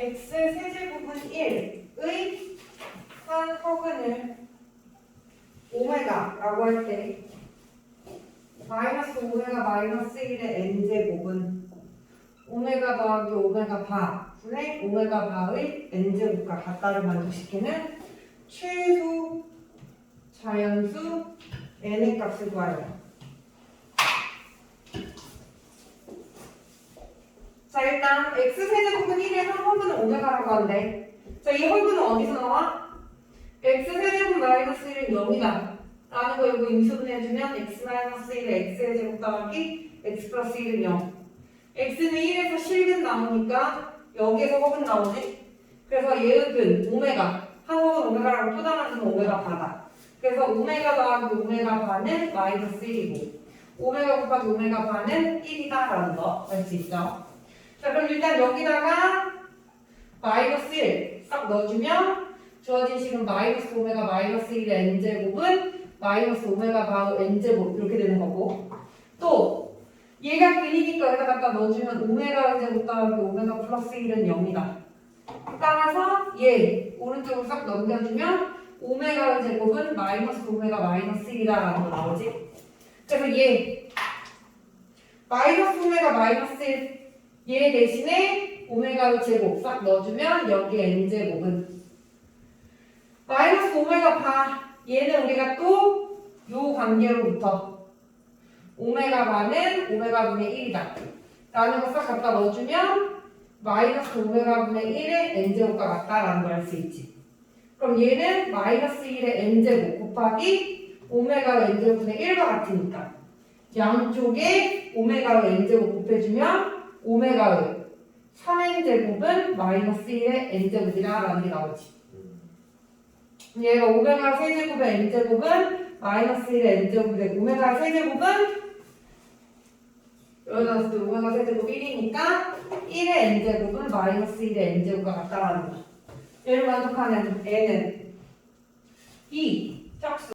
x 세제곱은 1의 한 허근을 오메가라고 할 때 마이너스 오메가 마이너스 1의 n제곱은 오메가 더하기 오메가 바 분의 오메가 바의 n제곱과 같다를 만족시키는 최소 자연수 n의 값을 구하래 요. 자 일단 x 세제곱은 1의 한 허분은 오메가라고 하는데 자 이 허분은 어디서 나와? x 세제곱 마이너스 1은 0이다 라는 거 이거 인수분해주면 x 마이너스 1의 x의 제곱 더하기 x 플러스 1은 0 x는 1에서 실근 나오니까 여기에서 허분 나오네 그래서 얘은 오메가 한 허분 오메가라고 포장하는 오메가 바다 그래서 오메가 더하기 오메가 반은 마이너스 1이고 오메가 곱하기 오메가 반은 1이다 라는 거 알 수 있죠 자 그럼 일단 여기다가 마이너스 1 싹 넣어주면 주어진 식은 마이너스 오메가 마이너스 1의 n제곱은 마이너스 오메가 바우 n제곱 이렇게 되는 거고. 또 얘가 근이니까 여기다 갖다 넣어주면 오메가 제곱 더하기 오메가 플러스 1은 0이다. 따라서 얘 오른쪽으로 싹 넘겨주면 오메가 제곱은 마이너스 오메가 마이너스 1이다라는 거 나오지? 그래서 얘 마이너스 오메가 마이너스 1 얘 대신에 오메가의 제곱 싹 넣어주면 여기 n제곱은. 마이너스 오메가 바 얘는 우리가 또 요 관계로부터 오메가 바는 오메가 분의 1이다. 라는 거 싹 갖다 넣어주면 마이너스 오메가 분의 1의 n제곱과 같다라는 걸 알 수 있지. 그럼 얘는 마이너스 1의 n제곱 곱하기 오메가의 n제곱분의 1과 같으니까 양쪽에 오메가의 n제곱 곱해주면 오메가 의 3n제곱은 마이너스 1의 n제곱이다 라는 게 나오지. 얘가 오메가 세제곱의 n제곱은 마이너스 1의 n제곱이 되고 오메가 세제곱은 여기다 넣었을 때 오메가 세제곱 1이니까 1의 n제곱은 마이너스 1의 n제곱과 같다라는 거 얘를 만족하는 n은 2 짝수